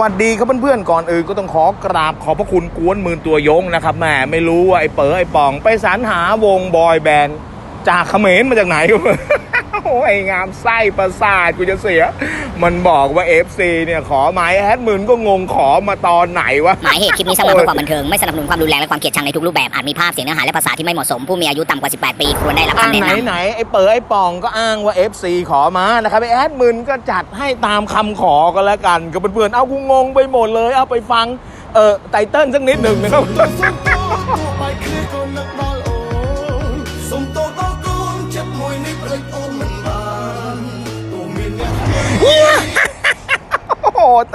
วัสดีครับเพื่อนๆก่อนอื่นก็ต้องขอกราบขอบพระคุณกวนมื่นตัวยงนะครับแหมไม่รู้ว่าไอ้เป๋อไอ้ป่อง ไปสรรหาวงบอยแบนด์จากเขมรมาจากไหนก็ไม่รู้ โอ้ยงามไส้ประสาทกูจะเสีย มันบอกว่า FC เนี่ยขอหมายแอดมินก็งงขอมาตอนไหนวะ หมายเหตุคลิปนี้สำหรับาความบันเทิง ไม่สนับสนุนความรุนแรงและความเกลียดชังในทุกรูปแบบ อาจมีภาพเสียงเนื้อหาและภาษาที่ไม่เหมาะสม ผู้มีอายุต่ำกว่า 18 ปีควรได้รับการำแนะไหนนำไหนไอ้เปิดไอ้ปองก็อ้างว่า FC ขอมานะครับไอ้แอดมินก็จัดให้ตามคำขอก็แล้วกันกับเพื่อนๆเอากูงงไปหมดเลย เอาไปฟังเออไตเติ้ลสักนิดหนึ่งนะครับ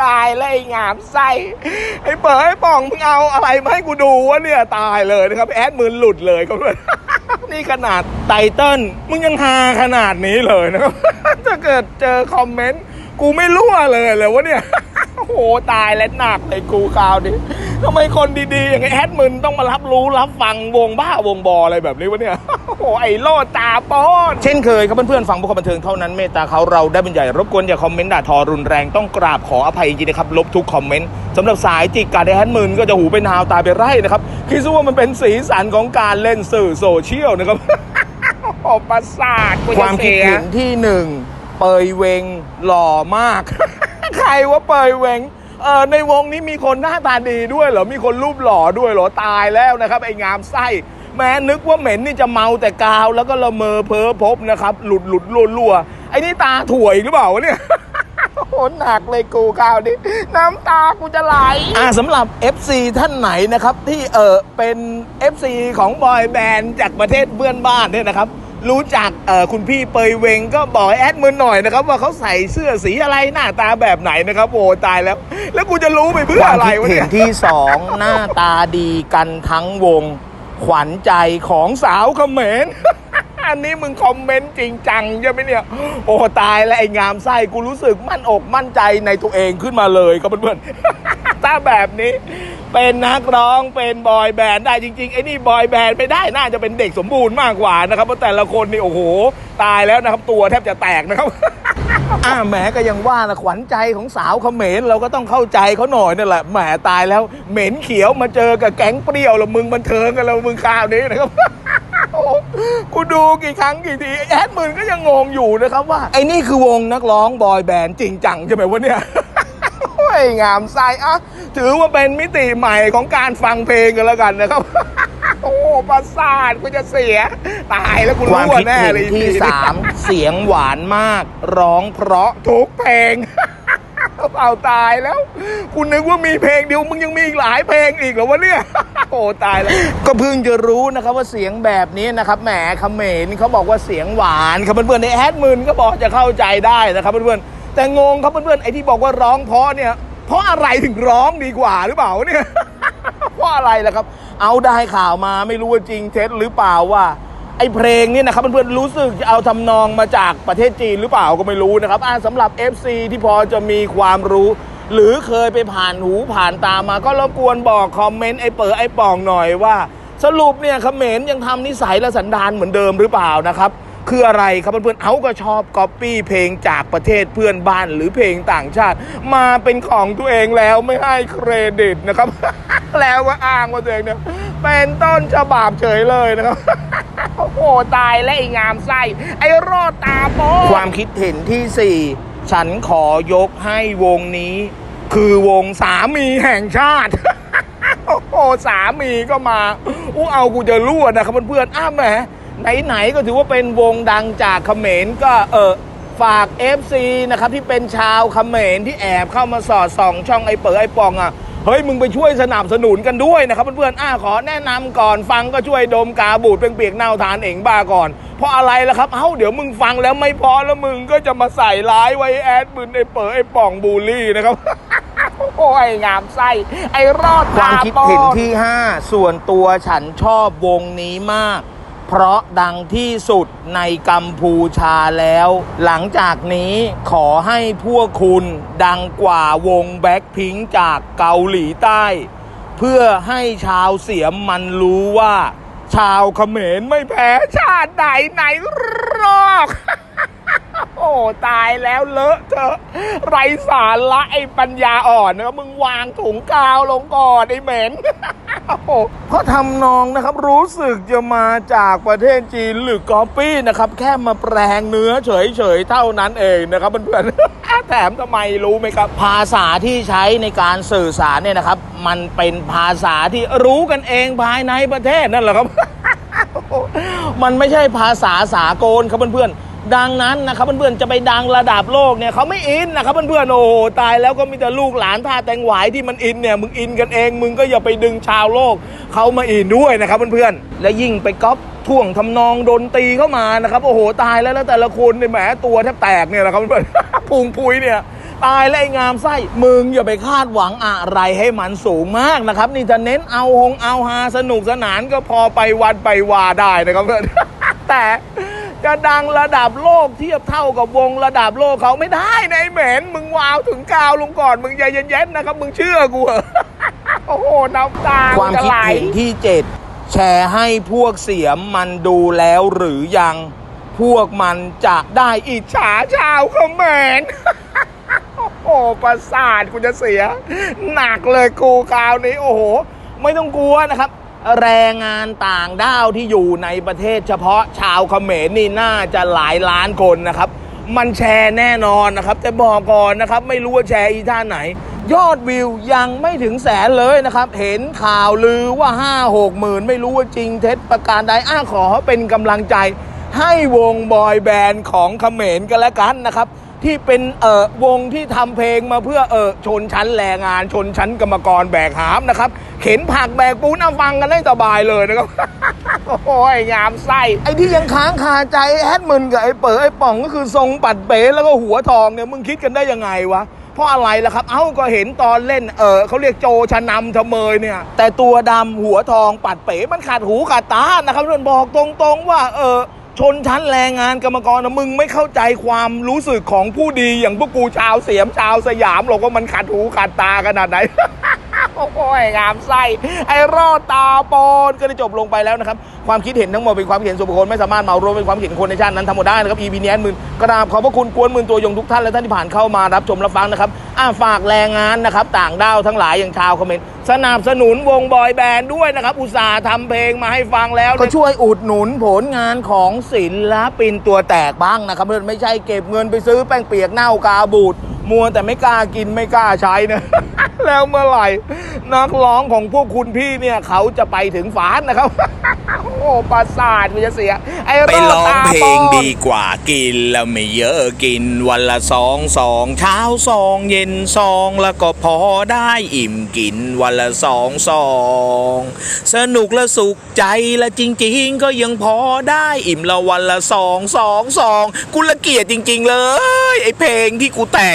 ตายเลยงามไส้ไอ้เปิดไอ้ป่องมึงเอาอะไรมาให้กูดูวะเนี่ยตายเลยนะครับ แอดมือหลุดเลยครับนี่ขนาดไตเติ้ลมึงยังฮาขนาดนี้เลยนะครับถ้าเกิดเจอคอมเมนต์กูไม่รั่วเลยเลยวะเนี่ยโอ้โหตายและหนักเลยกูคราวนี้ ทำไมคนดีๆ อย่างไอ้แอดมึนต้องมารับรู้รับฟังวงบ้าวงบออะไรแบบนี้วะเนี่ย โอ้โหไอ้โลดตาปอนเช่นเคยครับเพื่อนๆ ฟังพวกควาบันเทิงเท่านั้นเมตตาเขาเราได้บรรยายรบกวนอย่าคอมเมนต์ด่าทอรุนแรงต้องกราบขออภัยจริงๆนะครับ ลบทุกคอมเมนต์สำหรับสายจิกการไอ้แอดมึนก็จะหูเป็นหาวตาไปนไร่นะครับคิดซะว่ามันเป็นสีสันของการเล่นสื่อโซเชียลนะครับอประสาทความคิดเห็นที่หนึ่งเปยเวงหล่อมาก ใครว่าเปยเวง เออในวงนี้มีคนหน้าตาดีด้วยเหรอ มีคนรูปหล่อด้วยเหรอ ตายแล้วนะครับไอ้งามไส้ แม้นึกว่าเหม็นนี่จะเมาแต่กาว แล้วก็ละเมอเพ้อพบนะครับ หลุดหลุดลัวลัวไอ้นี่ตาถ่วยหรือเปล่าวะเนี่ยโหหนักเลยกูข้าวนี้น้ำตากูจะไหลอ่าสำหรับ FC ท่านไหนนะครับ ที่เออเป็น FC ของบอยแบนด์จากประเทศเพื่อนบ้านเนี่ยนะครับ รู้จักเอ่อคุณพี่เปยเวงก็บอกให้แอดมือหน่อยนะครับ ว่าเขาใส่เสื้อสีอะไรหน้าตาแบบไหนนะครับโอ้ตายแล้ว แล้วกูจะรู้ไปเพื่ออะไรวะเนี่ย ที่สองหน้าตาดีกันทั้งวง ขวัญใจของสาวเขมร อันนี้มึงคอมเมนต์จริงจังใช่ไหมเนี่ย โอ้ตายแล้วไอ้งามไส้กูรู้สึกมั่นอกมั่นใจในตัวเองขึ้นมาเลยครับเพื่อนๆถ้าแบบนี้ เป็นนักร้องเป็นบอยแบนด์ได้จริงๆไอ้นี่บอยแบนด์ไม่ได้น่าจะเป็นเด็กสมบูรณ์มากกว่านะครับเพราะแต่ละคนนี่โอ้โห ตายแล้วนะครับตัวแทบจะแตกนะครับอ่าแหมก็ยังว่าละขวัญใจของสาวเขมรเราก็ต้องเข้าใจเขาหน่อยนั่นแหละแหมตายแล้วเหม็นเขียวมาเจอกับแก๊งเปรี้ยวแล้วมึงบันเทิงกันแล้วมึงข่าวนี้นะครับกูดูกี่ครั้งกี่ทีแอดมื่นก็ยังงงอยู่นะครับว่าไอ้นี่คือวงนักร้องบอยแบนด์จริงจังใช่ไหมวะเนี่ย ยงามไส้อะถือว่าเป็นมิติใหม่ของการฟังเพลงกันแล้วกันนะครับ โอ้ประสาทกูจะเสีย ตายแล้วกูรู้ว่าแน่เลยที่สามเสียงหวานมาก ร้องเพราะทุกเพลงเอาตายแล้ว คุณนึกว่ามีเพลงเดียวมึงยังมีอีกหลายเพลงอีกเหรอวะเนี่ยโอ้ตายแล้ว ก็เพิ่งจะรู้นะครับว่าเสียงแบบนี้นะครับแหมเขมรเขาบอกว่าเสียงหวานครับเพื่อนๆในแอดมินก็บอกจะเข้าใจได้นะครับเพื่อนๆแต่งงครับเพื่อนๆไอ้ที่บอกว่าร้องเพราะเนี่ย เพราะอะไรถึงร้องดีกว่าหรือเปล่าเนี่ย เพราะอะไรล่ะครับ เอาได้ข่าวมาไม่รู้ว่าจริงเท็จหรือเปล่าว่าไอ้เพลงนี่นะครับเพื่อนๆรู้สึกเอาทำนองมาจากประเทศจีนหรือเปล่าก็ไม่รู้นะครับอ่าสำหรับ FC ที่พอจะมีความรู้ หรือเคยไปผ่านหูผ่านตามา ก็รบกวนบอกคอมเมนต์ไอ้เป๋อไอ้ป่องหน่อยว่า สรุปเนี่ยเขมรยังทำนิสัยและสันดานเหมือนเดิมหรือเปล่านะครับ คืออะไรครับเพื่อนๆเอาก็ชอบก๊อปปี้เพลงจากประเทศเพื่อนบ้านหรือเพลงต่างชาติ มาเป็นของตัวเองแล้วไม่ให้เครดิตนะครับ แล้วก็อ้างว่าตัวเองเนี่ยเป็นต้นฉบับเฉยเลยนะครับโอ้โหตายและไอ้งามไส้ไอ้รอดตาโปความคิดเห็นที่ 4 ฉันขอยกให้วงนี้ คือวงสามีแห่งชาติโอ้โหสามีก็มาอู้เอากูจะรั่วนะครับเพื่อนๆอ้าวแหม ไหนๆก็ถือว่าเป็นวงดังจากเขมรก็เออฝาก FC นะครับที่เป็นชาวเขมรที่แอบเข้ามาสอดส่อง ช่องไอเป๋อไอปองอะเฮ้ยมึงไปช่วยสนับสนุนกันด้วยนะครับเพื่อนๆอ้าขอแนะนำก่อนฟังก็ช่วยดมกาบูดเป็นเปียกเน่าทานเองบ้าก่อน เพราะอะไรล่ะครับเอ้าเดี๋ยวมึงฟังแล้วไม่พอแล้วมึงก็จะมาใส่ร้ายไว้แอดมึนไอเป๋อไอป่องบูลลี่นะครับโอ้ยงามไส้ไอรอดความคิดเห็นที่ 5 ส่วนตัวฉันชอบวงนี้มาก เพราะดังที่สุดในกัมพูชาแล้ว หลังจากนี้ขอให้พวกคุณดังกว่าวงแบ็คพิงจากเกาหลีใต้ เพื่อให้ชาวเสียมมันรู้ว่า ชาวเขมรไม่แพ้ชาติใดไหนหรอกโอ้ตายแล้วเลอะเธอะไรสาระไอ้ปัญญาอ่อนนะมึงวางถุงกาวลงก่อนไอ้เหม็น เพราะทำนองนะครับรู้สึกจะมาจากประเทศจีนหรือกอปปี้นะครับแค่มาแปลงเนื้อเฉยๆเท่านั้นเองนะครับเพื่อนๆแถมทำไมรู้ไหมครับ ภาษาที่ใช้ในการสื่อสารเนี่ยนะครับ มันเป็นภาษาที่รู้กันเองภายในประเทศนั่นแหละครับ มันไม่ใช่ภาษาสากลครับเพื่อนๆ ดังนั้นนะครับเพื่อนๆจะไปดังระดับโลกเนี่ยเขาไม่อินนะครับเพื่อนๆโอ้โหตายแล้วก็มีแต่ลูกหลานท่าแตงหวายที่มันอินเนี่ยมึงอินกันเองมึงก็อย่าไปดึงชาวโลกเขามาอินด้วยนะครับเพื่อนๆและยิ่งไปก๊อปท่วงทำนองดนตรีเข้ามานะครับโอ้โหตายแล้วแล้วแต่ละคนเนี่ยแหมตัวแทบแตกเนี่ยแหละครับเพื่อนๆพุงพุยเนี่ยตายแล้วไอ้งามไส้มึงอย่าไปคาดหวังอะไรให้มันสูงมากนะครับ นี่จะเน้นเอาหงเอาฮาสนุกสนานก็พอไปวันไปวาได้นะครับเพื่อนแต่ จะดังระดับโลกเทียบเท่ากับวงระดับโลกเขาไม่ได้นะไอ้เหม็นมึงวาวถึงกาวลงก่อนมึงใจเย็นๆนะครับ มึงเชื่อกูเหอโอ้โหน้ำตาความคิดเห็นที่เจ็ดแชร์ให้พวกเสียมมันดูแล้วหรือยัง พวกมันจะได้อิจฉาชาวเขมรโอ้ประสาทกูจะเสีย หนักเลยกูคราวนี้ โอ้โห ไม่ต้องกลัวนะครับ แรงงานต่างด้าวที่อยู่ในประเทศเฉพาะชาวเขมรนี่น่าจะหลายล้านคนนะครับ มันแชร์แน่นอนนะครับ แต่บอกก่อนนะครับ ไม่รู้ว่าแชร์อีท่าไหน ยอดวิวยังไม่ถึงแสนเลยนะครับ เห็นข่าวลือว่า 5 6หมื่นไม่รู้ว่าจริงเท็จประการใดอ้าขอเป็นกำลังใจให้วงบอยแบนด์ของเขมรกันแล้วกันนะครับ ที่เป็นเอ่อวงที่ทำเพลงมาเพื่อเออชนชั้นแรงงาน ชนชั้นกรรมกรแบกหามนะครับ เข็นผักแบกปูนเอาฟังกันได้สบายเลยนะครับ โอ้ยงามไส้ไอ้ที่ยังค้างคาใจแอดมึนกับไอ้เป๋อไอ้ป่องก็คือทรงปัดเป๋แล้วก็หัวทองเนี่ยมึงคิดกันได้ยังไงวะ เพราะอะไรล่ะครับ เอ้าก็เห็นตอนเล่น เออเขาเรียกโจชะนำทะเมยเนี่ย แต่ตัวดำหัวทองปัดเป๋มันขาดหูขาดตานะครับเพื่อนบอกตรงๆว่า เออ ชนชั้นแรงงานกรรมกรนะมึงไม่เข้าใจความรู้สึกของผู้ดีอย่างพวกกูชาวเสียมชาวสยามหรอกว่ามันขัดหูขัดตาขนาดไหน โอ้ยงามไส้ไอ้รอดตาปนก็ได้จบลงไปแล้วนะครับ ความคิดเห็นทั้งหมดเป็นความคิดเห็นส่วนบุคคลไม่สามารถเหมารวมเป็นความเห็นคนในชาตินั้นทั้งหมดได้นะครับ EP นี้หมื่นกราบขอบพระคุณกวนหมื่นตัวยงทุกท่านและท่านที่ผ่านเข้ามารับชมรับฟังนะครับอ่าฝากแรงงานนะครับต่างด้าวทั้งหลายอย่างชาวคอมเมนต์สนับสนุนวงบอยแบนด์ด้วยนะครับ อุตส่าห์ทำเพลงมาให้ฟังแล้วก็ช่วยอุดหนุนผลงานของศิลปินตัวแตกบ้างนะครับเพื่อนไม่ใช่เก็บเงินไปซื้อแป้งเปียกเน่ากาบูด มัวแต่ไม่กล้ากินไม่กล้าใช้นะ แล้วเมื่อไหร่ นักร้องของพวกคุณพี่เนี่ย เขาจะไปถึงฝานนะครับ โอ้ประสาทมันจะเสีย ไอ้ไปร้องเพลงดีกว่ากินแล้วไม่เยอะกินวันละสองสองเช้าสองเย็นสองแล้วก็พอได้อิ่มกินวันละสองสองสนุกและสุขใจและจริง ๆ ก็ยังพอได้อิ่มละวันละสองสองสองกูละเกียดจริง ๆ เลย ไอเพลงที่กูแตก